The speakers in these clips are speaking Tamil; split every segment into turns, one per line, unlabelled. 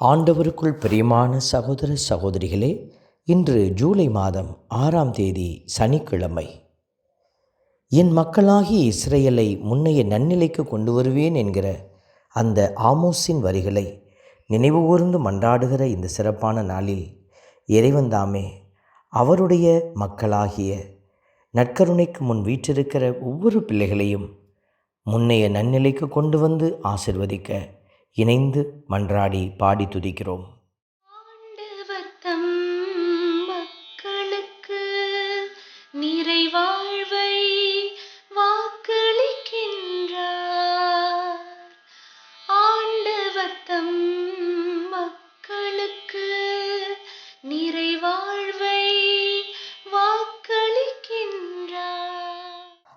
ஆண்டவருக்குள் பிரியமான சகோதர சகோதரிகளே இன்று ஜூலை மாதம் ஆறாம் தேதி சனிக்கிழமை. என் மக்களாகிய இஸ்ரேலை முன்னைய நன்னிலைக்கு கொண்டு வருவேன் என்கிற அந்த ஆமோஸின் வரிகளை நினைவுகூர்ந்து மன்றாடுகிற இந்த சிறப்பான நாளில் இறைவன் தாமே அவருடைய மக்களாகிய நற்கருணைக்கு முன் வீற்றிருக்கிற ஒவ்வொரு பிள்ளைகளையும் முன்னைய நன்னிலைக்கு கொண்டு வந்து ஆசிர்வதிக்க இணைந்து மன்றாடி பாடி துதிக்கிறோம்.
மக்களுக்கு நிறைவாழ்வை வாக்களிக்கின்றார். ஆண்டவர் தம் மக்களுக்கு நிறைவாழ்வை வாக்களிக்கின்றார்.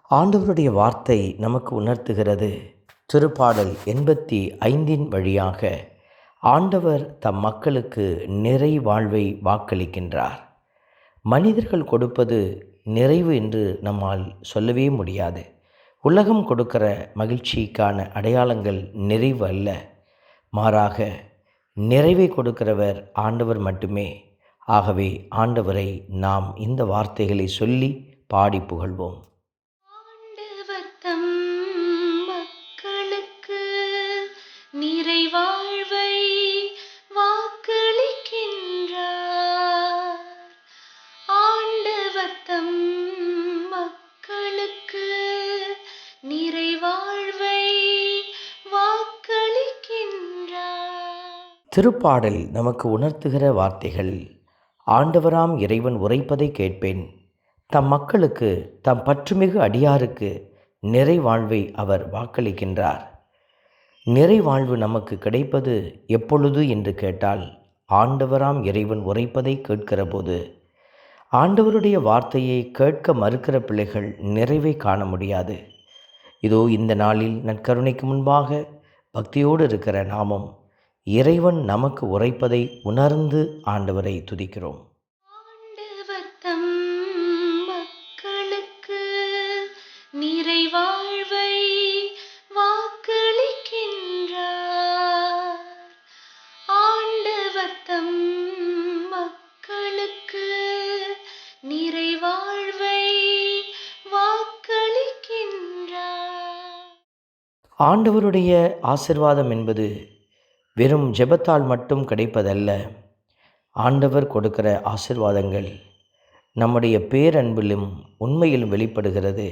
ஆண்டவருடைய வார்த்தை நமக்கு உணர்த்துகிறது. திருப்பாடல் எண்பத்தி ஐந்தின் வழியாக ஆண்டவர் தம் மக்களுக்கு நிறை வாழ்வை வாக்களிக்கின்றார். மனிதர்கள் கொடுப்பது நிறைவு என்று நம்மால் சொல்லவே முடியாது. உலகம் கொடுக்கிற மகிழ்ச்சிக்கான அடையாளங்கள் நிறைவு அல்ல. மாறாக நிறைவை கொடுக்கிறவர் ஆண்டவர் மட்டுமே. ஆகவே ஆண்டவரை நாம் இந்த வார்த்தைகளை சொல்லி பாடி புகழ்வோம். திருப்பாடல் நமக்கு உணர்த்துகிற வார்த்தைகள். ஆண்டவராம் இறைவன் உரைப்பதை கேட்பேன். தம் மக்களுக்கு தம் பற்றுமிகு அடியாருக்கு நிறைவாழ்வை அவர் வாக்களிக்கின்றார். நிறைவாழ்வு நமக்கு கிடைப்பது எப்பொழுது என்று கேட்டால் ஆண்டவராம் இறைவன் உரைப்பதை கேட்கிற போது ஆண்டவருடைய வார்த்தையை கேட்க மறுக்கிற பிள்ளைகள் நிறைவை காண முடியாது. இதோ இந்த நாளில் நற்கருணைக்கு முன்பாக பக்தியோடு இருக்கிற நாமும் இறைவன் நமக்கு உரைப்பதை உணர்ந்து ஆண்டவரை துதிக்கிறோம்.
மக்களுக்கு நிறைவாழ்வை வாக்களிக்கின்றார். ஆண்டவர் தம் மக்களுக்கு நிறைவாழ்வை வாக்களிக்கின்றார்.
ஆண்டவருடைய ஆசிர்வாதம் என்பது வெறும் ஜெபத்தால் மட்டும் கிடைப்பதல்ல. ஆண்டவர் கொடுக்கிற ஆசிர்வாதங்கள் நம்முடைய பேரன்பிலும் உண்மையிலும் வெளிப்படுகிறது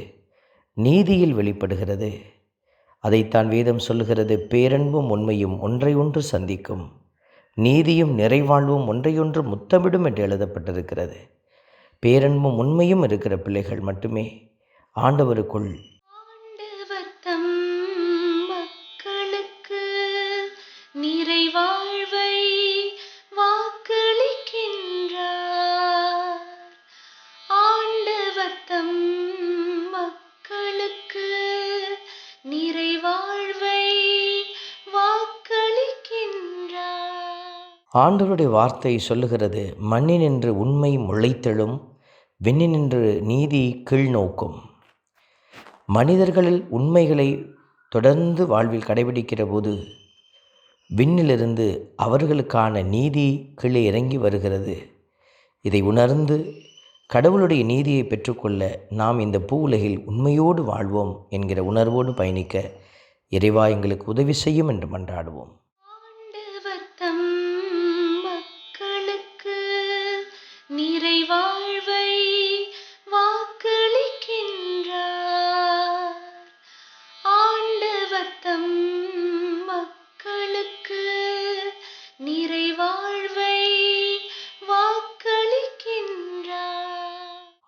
நீதியில் வெளிப்படுகிறது. அதைத்தான் வேதம் சொல்லுகிறது பேரன்பும் உண்மையும் ஒன்றை ஒன்று சந்திக்கும். நீதியும் நிறைவாழ்வும் ஒன்றையொன்று முத்தமிடும் என்று எழுதப்பட்டிருக்கிறது. பேரன்பும் உண்மையும் இருக்கிற பிள்ளைகள் மட்டுமே ஆண்டவருக்குள் ஆண்டவருடைய வார்த்தை சொல்லுகிறது மண்ணினின்று உண்மை முளைத்தெழும் விண்ணினின்று நீதி கீழ்நோக்கும் மனிதர்களில் உண்மைகளை தொடர்ந்து வாழ்வில் கடைபிடிக்கிற போது விண்ணிலிருந்து அவர்களுக்கான நீதி கீழே இறங்கி வருகிறது. இதை உணர்ந்து கடவுளுடைய நீதியை பெற்றுக்கொள்ள நாம் இந்த பூ உலகில் உண்மையோடு வாழ்வோம் என்கிற உணர்வோடு பயணிக்க இறைவா எங்களுக்கு உதவி செய்யும் என்று மன்றாடுவோம்.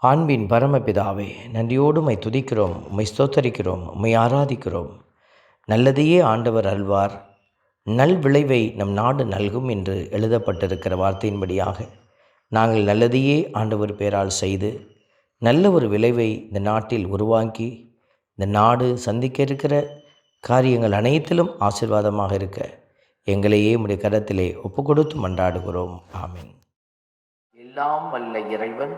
ஆண்பின் பரமபிதாவே நன்றியோடு உம்மை துதிக்கிறோம் உம்மை ஸ்தோத்தரிக்கிறோம் உம்மை ஆராதிக்கிறோம். நல்லதையே ஆண்டவர் அல்வார் நல் விளைவை நம் நாடு நல்கும் என்று எழுதப்பட்டிருக்கிற வார்த்தையின்படியாக நாங்கள் நல்லதையே ஆண்டவர் பேரால் செய்து நல்ல ஒரு விளைவை இந்த நாட்டில் உருவாக்கி இந்த நாடு சந்திக்க இருக்கிற காரியங்கள் அனைத்திலும் ஆசீர்வாதமாக இருக்க எங்களையே உடைய கரத்திலே ஒப்பு கொடுத்து மன்றாடுகிறோம். ஆமீன். எல்லாம் வல்ல இறைவன்